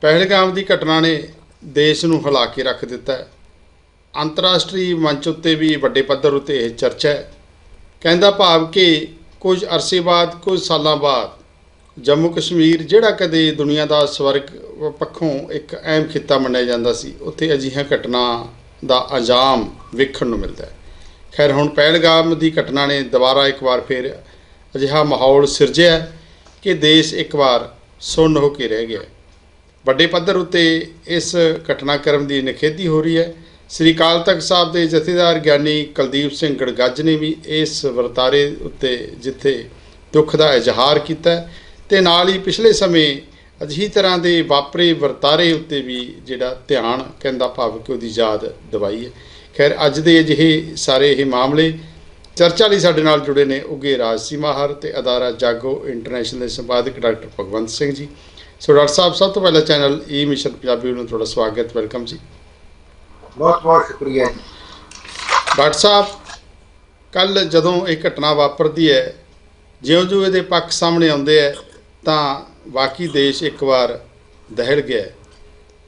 ਪਹਿਲਗਾਮ ਦੀ ਘਟਨਾ ਨੇ ਦੇਸ਼ ਨੂੰ ਹਿਲਾ ਕੇ ਰੱਖ ਦਿੱਤਾ ਹੈ। ਅੰਤਰਰਾਸ਼ਟਰੀ ਮੰਚ ਉੱਤੇ ਵੀ ਵੱਡੇ ਪੱਧਰ ਉੱਤੇ ਇਹ ਚਰਚਾ ਹੈ। ਕਹਿੰਦਾ ਭਾਵ ਕਿ ਕੁਝ ਅਰਸੇ ਬਾਅਦ, ਕੁਝ ਸਾਲਾਂ ਬਾਅਦ ਜੰਮੂ ਕਸ਼ਮੀਰ, ਜਿਹੜਾ ਕਦੇ ਦੁਨੀਆ ਦਾ ਸਵਰਗ ਪੱਖੋਂ ਇੱਕ ਅਹਿਮ ਖਿੱਤਾ ਮੰਨਿਆ ਜਾਂਦਾ ਸੀ, ਉੱਥੇ ਅਜਿਹੀਆਂ ਘਟਨਾ ਦਾ ਅੰਜਾਮ ਵੇਖਣ ਨੂੰ ਮਿਲਦਾ ਹੈ। ਖੈਰ, ਹੁਣ ਪਹਿਲਗਾਮ ਦੀ ਘਟਨਾ ਨੇ ਦੁਬਾਰਾ ਇੱਕ ਵਾਰ ਫਿਰ ਅਜਿਹਾ ਮਾਹੌਲ ਸਿਰਜਿਆ ਕਿ ਦੇਸ਼ ਇੱਕ ਵਾਰ ਸੁੰਨ ਹੋ ਕੇ ਰਹਿ ਗਿਆ ਵੱਡੇ ਪੱਧਰ ਉੱਤੇ ਇਸ ਘਟਨਾਕ੍ਰਮ ਦੀ ਨਿਖੇਧੀ ਹੋ ਰਹੀ ਹੈ। ਸ੍ਰੀ ਅਕਾਲ ਤਖਤ ਸਾਹਿਬ ਦੇ ਜਥੇਦਾਰ ਗਿਆਨੀ ਕੁਲਦੀਪ ਸਿੰਘ ਗੜਗੱਜ ਨੇ ਵੀ ਇਸ ਵਰਤਾਰੇ ਉੱਤੇ ਜਿੱਥੇ ਦੁੱਖ ਦਾ ਇਜ਼ਹਾਰ ਕੀਤਾ ਹੈ ਤੇ ਨਾਲ ਹੀ ਪਿਛਲੇ ਸਮੇਂ ਅਜਿਹੀ ਤਰ੍ਹਾਂ ਦੇ ਵਾਪਰੇ ਵਰਤਾਰੇ ਉੱਤੇ ਵੀ ਜਿਹੜਾ ਧਿਆਨ ਕਹਿੰਦਾ ਭਾਵ ਕਿ ਉਹਦੀ ਯਾਦ ਦਿਵਾਈ ਹੈ। ਖੈਰ, ਅੱਜ ਦੇ ਅਜਿਹੇ ਸਾਰੇ ਇਹ ਮਾਮਲੇ ਚਰਚਾ ਲਈ ਸਾਡੇ ਨਾਲ ਜੁੜੇ ਨੇ ਉਗੇ ਰਾਜਸੀ ਮਾਹਰ ਤੇ ਅਦਾਰਾ ਜਾਗੋ ਇੰਟਰਨੈਸ਼ਨਲ ਦੇ ਸੰਪਾਦਕ doctor Bhagwant Singh ji. So doctor ਸਾਹਿਬ ਸਭ ਤੋਂ ਪਹਿਲਾਂ ਚੈਨਲ ਈ ਮਿਸ਼ਨ ਪੰਜਾਬੀ ਨੂੰ ਤੁਹਾਡਾ ਸਵਾਗਤ ਵੈਲਕਮ ਜੀ। ਬਹੁਤ ਬਹੁਤ ਸ਼ੁਕਰੀਆ ਜੀ। ਡਾਕਟਰ ਸਾਹਿਬ ਕੱਲ ਜਦੋਂ ਇਹ ਘਟਨਾ ਵਾਪਰਦੀ ਹੈ ਜਿਉਂ-ਜਿਉਂ ਇਹਦੇ ਪੱਖ ਸਾਹਮਣੇ ਆਉਂਦੇ ਹੈ ਤਾਂ ਬਾਕੀ ਦੇਸ਼ ਇੱਕ ਵਾਰ ਦਹਿਲ ਗਿਆ।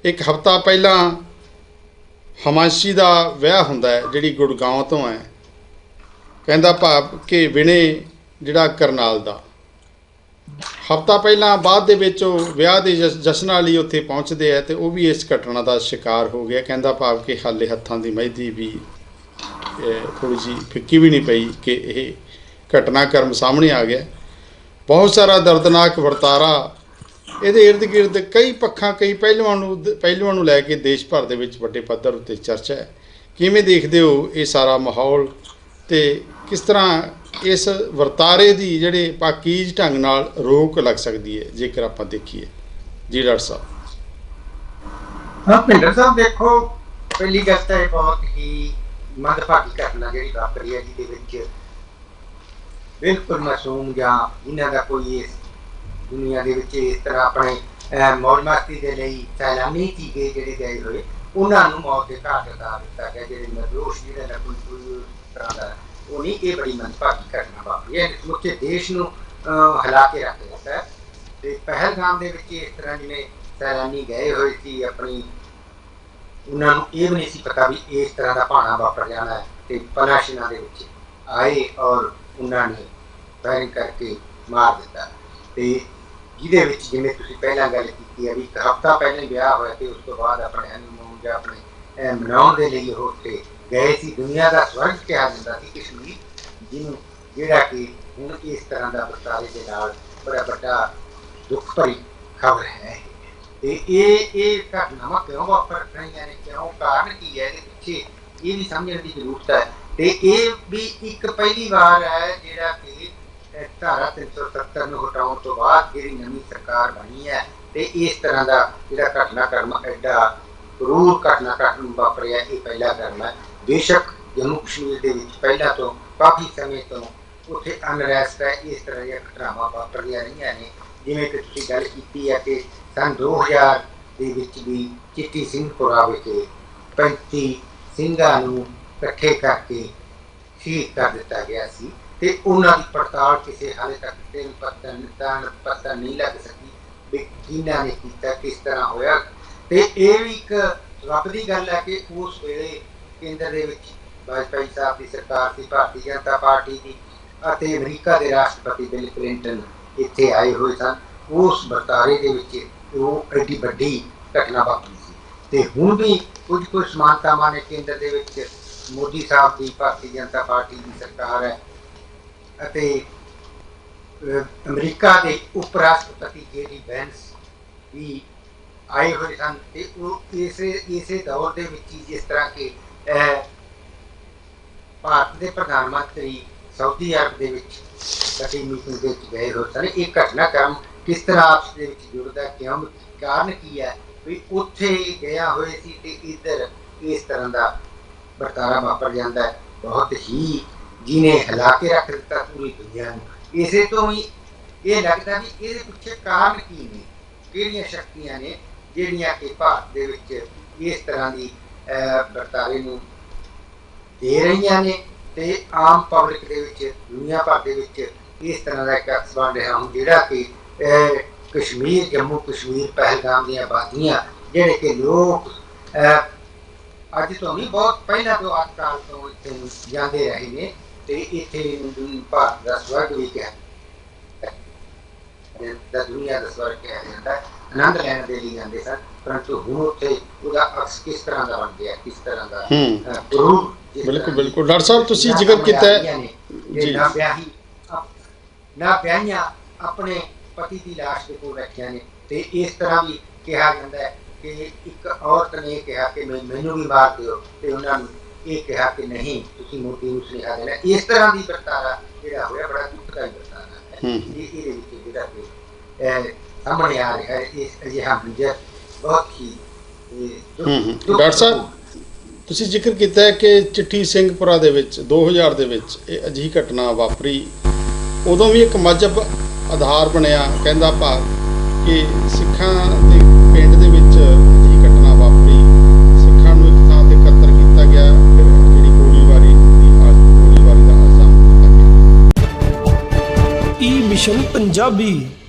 ਇੱਕ ਹਫ਼ਤਾ ਪਹਿਲਾਂ ਹਮਾਂਸ਼ੀ ਦਾ ਵਿਆਹ ਹੁੰਦਾ ਹੈ ਜਿਹੜੀ ਗੁੜਗਾਉਂ ਤੋਂ ਹੈ। ਕਹਿੰਦਾ ਭਾਵ ਕਿ ਵਿਨੇ ਜਿਹੜਾ ਕਰਨਾਲ ਦਾ। ਹਫ਼ਤਾ ਪਹਿਲਾਂ ਬਾਅਦ ਦੇ ਵਿੱਚ ਉਹ ਵਿਆਹ ਦੇ ਜਸ- ਜਸ਼ਨਾਂ ਲਈ ਉੱਥੇ ਪਹੁੰਚਦੇ ਆ ਤੇ ਉਹ ਵੀ ਇਸ ਘਟਨਾ ਦਾ ਸ਼ਿਕਾਰ ਹੋ ਗਿਆ। ਕਹਿੰਦਾ ਭਾਵ ਕਿ ਹਾਲੇ ਹੱਥਾਂ ਦੀ ਮਹਿੰਦੀ ਵੀ ਥੋੜੀ ਜੀ ਫਿੱਕੀ ਵੀ ਨਹੀਂ ਪਈ ਕਿ ਇਹ ਘਟਨਾਕ੍ਰਮ ਸਾਹਮਣੇ ਆ ਗਿਆ। ਬਹੁਤ ਸਾਰਾ ਦਰਦਨਾਕ ਵਰਤਾਰਾ ਇਹਦੇ ਇਰਦ ਗਿਰਦ ਕਈ ਪੱਖਾਂ, ਕਈ ਪਹਿਲੂਆਂ ਨੂੰ ਪਹਿਲੂਆਂ ਨੂੰ ਲੈ ਕੇ ਦੇਸ਼ ਭਰ ਦੇ ਵਿੱਚ ਵੱਡੇ ਪੱਧਰ ਉੱਤੇ ਚਰਚਾ ਹੈ। ਕਿਵੇਂ ਦੇਖਦੇ ਹੋ ਇਹ ਸਾਰਾ ਮਾਹੌਲ ਤੇ ਕਿਸ ਤਰ੍ਹਾਂ ਇਸ ਵਰਤਾਰੇ ਦੀ ਜਿਹੜੇ ਪਾਕੀਜ਼ ਢੰਗ ਨਾਲ ਰੋਕ ਲੱਗ ਸਕਦੀ ਹੈ ਜੇਕਰ ਆਪਾਂ ਦੇਖੀਏ? ਜੀ ਡਾਕਟਰ ਸਾਹਿਬ। ਹਾਂ ਭਿੰਦਰ ਸਾਹਿਬ ਦੇਖੋ ਪਹਿਲੀ ਗੱਲ ਤਾਂ ਇਹ ਬਹੁਤ ਹੀ ਮੰਦਭਾਗੀ ਘਟਨਾ ਜਿਹੜੀ ਵਾਪਰੀ ਹੈ ਜਿਹਦੇ ਵਿੱਚ ਬਿਲਕੁਲ ਮਾਸੂਮ ਜਾਂ ਇਹਨਾਂ ਦਾ ਕੋਈ ਇਸ ਦੁਨੀਆ ਦੇ ਵਿੱਚ ਇਸ ਤਰ੍ਹਾਂ ਆਪਣੇ ਅਹ, ਦੇ ਲਈ ਸੈਲਾਨੀ ਸੀਗੇ ਜਿਹੜੇ ਗਏ ਹੋਏ ਉਹਨਾਂ ਨੂੰ ਮੌਤ ਦੇ ਘਾਟ ਉਤਾਰ ਦਿੱਤਾ ਗਿਆ ਜਿਹੜੇ ਨਿਰਦੋਸ਼ ਜਿਹੜੇ ਨਾ ਕੋਈ ਕੋਈ ਤਰ੍ਹਾਂ ਦਾ ਉਹ ਨਹੀਂ ਇਹ ਬੜੀ ਮੰਦਭਾਗੀ ਘਟਨਾ ਵਾਪਰੀ ਹੈ ਸਮੁੱਚੇ ਦੇਸ਼ ਨੂੰ ਹਿਲਾ ਕੇ ਰੱਖ ਦਿੱਤਾ ਹੈ ਤੇ ਪਹਿਲਗਾਮ ਦੇ ਵਿੱਚ ਇਸ ਤਰ੍ਹਾਂ ਜਿਵੇਂ ਸੈਲਾਨੀ ਗਏ ਹੋਏ ਸੀ ਆਪਣੀ ਉਹਨਾਂ ਨੂੰ ਇਹ ਵੀ ਨਹੀਂ ਸੀ ਪਤਾ ਵੀ ਇਸ ਤਰ੍ਹਾਂ ਦਾ ਭਾਣਾ ਵਾਪਰ ਜਾਣਾ ਹੈ ਤੇ ਪਲਾਸ਼ੀਨਾ ਦੇ ਵਿੱਚ ਆਏ ਔਰ ਉਹਨਾਂ ਨੇ ਫਾਇਰਿੰਗ ਕਰਕੇ ਮਾਰ ਦਿੱਤਾ ਤੇ ਜਿਹਦੇ ਵਿੱਚ ਜਿਵੇਂ ਤੁਸੀਂ ਪਹਿਲਾਂ ਗੱਲ ਕੀਤੀ ਹੈ ਵੀ ਇੱਕ ਹਫ਼ਤਾ ਪਹਿਲੇ ਵਿਆਹ ਹੋਇਆ ਤੇ ਉਸ ਤੋਂ ਬਾਅਦ ਆਪਣੇ ਹਨੀਮੂਨ ਜਾਂ ਆਪਣੇ ਮਨਾਉਣ ਦੇ ਲਈ ਉਹ ਉੱਥੇ ਗਏ ਸੀ ਦੁਨੀਆ ਦਾ ਸਵਰਗ ਕਿਹਾ ਜਾਂਦਾ ਸੀ ਕਸ਼ਮੀਰ ਜਿਹਨੂੰ ਜਿਹੜਾ ਕਿ ਹੁਣ ਇਸ ਤਰ੍ਹਾਂ ਦਾ ਵਰਤਾਰੇ ਦੇ ਨਾਲ ਬੜਾ ਵੱਡਾ ਦੁੱਖ ਭਰੀ ਖਬਰ ਹੈ ਤੇ ਇਹ ਇਹ ਘਟਨਾਵਾਂ ਕਿਉਂ ਵਾਪਰ ਰਹੀਆਂ ਨੇ? ਕਿਉਂ? ਕਾਰਨ ਕੀ ਹੈ? ਇਹਦੇ ਪਿੱਛੇ ਇਹ ਵੀ ਸਮਝਣ ਦੀ ਜ਼ਰੂਰਤ ਹੈ। ਤੇ ਇਹ ਵੀ ਇੱਕ ਪਹਿਲੀ ਵਾਰ ਹੈ ਜਿਹੜਾ ਕਿ ਅਹ, ਧਾਰਾ 370 ਨੂੰ ਹਟਾਉਣ ਤੋਂ ਬਾਅਦ ਜਿਹੜੀ ਨਵੀਂ ਸਰਕਾਰ ਬਣੀ ਹੈ ਤੇ ਇਸ ਤਰ੍ਹਾਂ ਦਾ ਜਿਹੜਾ ਘਟਨਾਕ੍ਰਮ ਐਡਾ ਕਰੂਰ ਘਟਨਾਕ੍ਰਮ ਵਾਪਰਿਆ ਇਹ ਪਹਿਲਾ ਕਰਨਾ ਹੈ। ਬੇਸ਼ੱਕ ਜੰਮੂ ਕਸ਼ਮੀਰ ਦੇ ਵਿੱਚ ਪਹਿਲਾਂ ਤੋਂ ਕਾਫੀ ਸਮੇਂ ਤੋਂ ਉੱਥੇ ਅਨਰੈਸਟ ਹੈ, ਇਸ ਤਰ੍ਹਾਂ ਦੀਆਂ ਘਟਨਾਵਾਂ ਵਾਪਰਦੀਆਂ ਰਹੀਆਂ ਨੇ। ਜਿਵੇਂ ਕਿ ਤੁਸੀਂ ਗੱਲ ਕੀਤੀ ਹੈ ਕਿ ਸੰਨ 2000 ਦੇ ਵਿੱਚ ਵੀ ਚਿੱਟੀ ਸਿੰਘਪੁਰਾ ਵਿਖੇ 35 ਸਿੰਘਾਂ ਨੂੰ ਇਕੱਠੇ ਕਰਕੇ ਸ਼ਹੀਦ ਕਰ ਦਿੱਤਾ ਗਿਆ ਸੀ ਤੇ ਉਹਨਾਂ ਦੀ ਪੜਤਾਲ ਕਿਸੇ ਹਾਲੇ ਤੱਕ ਤੇ ਪਤਾ ਨਹੀਂ ਪਤਾ ਨਹੀਂ ਲੱਗ ਸਕੀ ਵੀ ਕਿਹਨਾਂ ਨੇ ਕੀਤਾ, ਕਿਸ ਤਰ੍ਹਾਂ ਹੋਇਆ। ਤੇ ਇਹ ਵੀ ਇੱਕ ਰੱਬ ਦੀ ਗੱਲ ਹੈ ਕਿ ਉਸ ਵੇਲੇ ਕੇਂਦਰ ਦੇ ਵਿੱਚ ਵਾਜਪਾਈ ਸਾਹਿਬ ਦੀ ਸਰਕਾਰ ਸੀ, ਭਾਰਤੀ ਜਨਤਾ ਪਾਰਟੀ ਦੀ ਅਤੇ ਅਮਰੀਕਾ ਦੇ ਰਾਸ਼ਟਰਪਤੀ ਬਿਲ ਕਲਿੰਟਨ ਇੱਥੇ ਆਏ ਹੋਏ ਸਨ। ਉਸ ਵਰਤਾਰੇ ਦੇ ਵਿੱਚ ਉਹ ਐਡੀ ਵੱਡੀ ਘਟਨਾ ਵਾਪਰੀ ਸੀ। ਤੇ ਹੁਣ ਵੀ ਕੁਝ ਕੁਝ ਸਮਾਨਤਾਵਾਂ ਨੇ ਕੇਂਦਰ ਦੇ ਵਿੱਚ। ਮੋਦੀ ਸਾਹਿਬ ਦੀ, ਭਾਰਤੀ ਜਨਤਾ ਪਾਰਟੀ ਦੀ ਸਰਕਾਰ ਹੈ ਅਤੇ ਅਮਰੀਕਾ ਦੇ ਉਪ ਰਾਸ਼ਟਰਪਤੀ ਜੇਡੀ ਵੈਂਸ ਵੀ ਆਏ ਹੋਏ ਸਨ। ਤੇ ਉਹ ਇਸੇ ਇਸੇ ਦੌਰ ਦੇ ਵਿੱਚ ਹੀ ਜਿਸ ਤਰ੍ਹਾਂ ਕਿ ਭਾਰਤ ਦੇ ਪ੍ਰਧਾਨ ਮੰਤਰੀ ਸਾਊਦੀ ਅਰਬ ਦੇ ਵਿੱਚ ਕਟੀ ਮੀਟਿੰਗ ਦੇ ਵਿੱਚ ਗਏ ਹੋਏ ਸਨ। ਇਹ ਘਟਨਾਕ੍ਰਮ ਕਿਸ ਤਰ੍ਹਾਂ ਆਪਸ ਦੇ ਵਿੱਚ ਜੁੜਦਾ, ਕਿਉਂ, ਕਾਰਨ ਕੀ ਹੈ? ਵੀ ਉੱਥੇ ਗਿਆ ਹੋਏ ਸੀ ਤੇ ਇੱਧਰ ਇਸ ਤਰ੍ਹਾਂ ਦਾ ਵਰਤਾਰਾ ਵਾਪਰ ਜਾਂਦਾ ਹੈ। ਬਹੁਤ ਹੀ ਜਿਹਨੇ ਹਿਲਾ ਕੇ ਰੱਖ ਦਿੱਤਾ ਪੂਰੀ ਦੁਨੀਆ ਨੂੰ। ਇਸੇ ਤੋਂ ਹੀ ਇਹ ਲੱਗਦਾ ਵੀ ਇਹਦੇ ਪਿੱਛੇ ਕਾਰਨ ਕੀ ਨੇ? ਕਿਹੜੀਆਂ ਸ਼ਕਤੀਆਂ ਨੇ ਜਿਹੜੀਆਂ ਕਿ ਭਾਰਤ ਦੇ ਵਿੱਚ ਇਸ ਤਰ੍ਹਾਂ ਦੀ ਵਰਤਾਰੇ ਨੂੰ ਦੇ ਰਹੀਆਂ ਨੇ ਤੇ ਆਮ ਪਬਲਿਕ ਦੇ ਵਿੱਚ ਦੁਨੀਆ ਭਰ ਦੇ ਵਿੱਚ ਇਸ ਤਰ੍ਹਾਂ ਦਾ ਇੱਕ ਅਕਸ ਬਣ ਰਿਹਾ ਹੁਣ ਜਿਹੜਾ ਕਿ ਕਸ਼ਮੀਰ ਜੰਮੂ ਕਸ਼ਮੀਰ ਪਹਿਲਗਾਮ ਦੀਆਂ ਬਾਤੀਆਂ ਜਿਹੜੇ ਕਿ ਲੋਕ ਅਹ, ਅੱਜ ਤੋਂ ਨਹੀਂ ਬਹੁਤ ਪਹਿਲਾਂ ਤੋਂ ਅੱਜ ਕਾਲ ਤੋਂ ਇੱਥੇ ਜਾਂਦੇ ਰਹੇ ਨੇ ਤੇ ਇੱਥੇ ਨੂੰ ਭਾਰਤ ਦਾ ਸਵਰਗ ਵੀ ਕਿਹਾ ਦਾ ਦੁਨੀਆ ਦਾ ਸਵਰਗ ਕਿਹਾ ਜਾਂਦਾ। ਆਨੰਦ ਲੈਣ ਦੇ ਲਈ ਜਾਂਦੇ ਸਨ। ਪਰੰਤੂ ਹੁਣ ਉੱਥੇ ਉਹਦਾ ਅਕਸ ਕਿਸ ਤਰ੍ਹਾਂ ਦਾ ਬਣ ਗਿਆ ਕਿਸ ਤਰ੍ਹਾਂ ਦਾ ਜਿਸ ਬਿਲਕੁਲ ਬਿਲਕੁਲ। ਡਾਕਟਰ ਸਾਹਿਬ ਤੁਸੀਂ ਜ਼ਿਕਰ ਕੀਤਾ ਜੀ। ਨਾ ਵਿਆਹੀ ਨਾ ਵਿਆਹੀਆਂ ਆਪਣੇ ਪਤੀ ਦੀ ਲਾਸ਼ ਦੇ ਕੋਲ ਰੱਖਿਆ ਨੇ। ਤੇ ਇਸ ਤਰ੍ਹਾਂ ਵੀ ਕਿਹਾ ਜਾਂਦਾ ਹੈ ਕਿ ਇੱਕ ਔਰਤ ਨੇ ਕਿਹਾ ਕਿ ਮੈਨੂੰ ਵੀ ਮਾਰ ਦਿਓ ਤੇ ਉਹਨਾਂ ਨੂੰ ਇਹ ਕਿਹਾ ਕਿ ਨਹੀਂ ਤੁਸੀਂ ਮੋਤੀ ਨੂੰ ਸੁਨੇਹਾ ਦੇਣਾ। ਇਸ ਤਰ੍ਹਾਂ ਦੀ ਵਰਤਾਰਾ ਜਿਹੜਾ ਹੋਇਆ ਬੜਾ ਸਾਹਮਣੇ ਆ ਰਿਹਾ ਅਜਿਹਾ ਮੰਜ਼ਰ ਬਹੁਤ ਹੀ। ਡਾਕਟਰ ਸਾਹਿਬ, ਤੁਸੀਂ ਜ਼ਿਕਰ ਕੀਤਾ ਹੈ ਕਿ ਚਿੱਠੀ ਸਿੰਘਪੁਰਾ ਦੇ ਵਿੱਚ 2000 ਦੇ ਵਿੱਚ ਇਹ ਅਜਿਹੀ ਘਟਨਾ ਵਾਪਰੀ। ਉਦੋਂ ਵੀ ਇੱਕ ਮਜਬ ਆਧਾਰ ਬਣਿਆ ਕਹਿੰਦਾ ਭਾਵ ਕਿ ਸਿੱਖਾਂ ਗੋਲੀਬਾਰੀ ਦਾ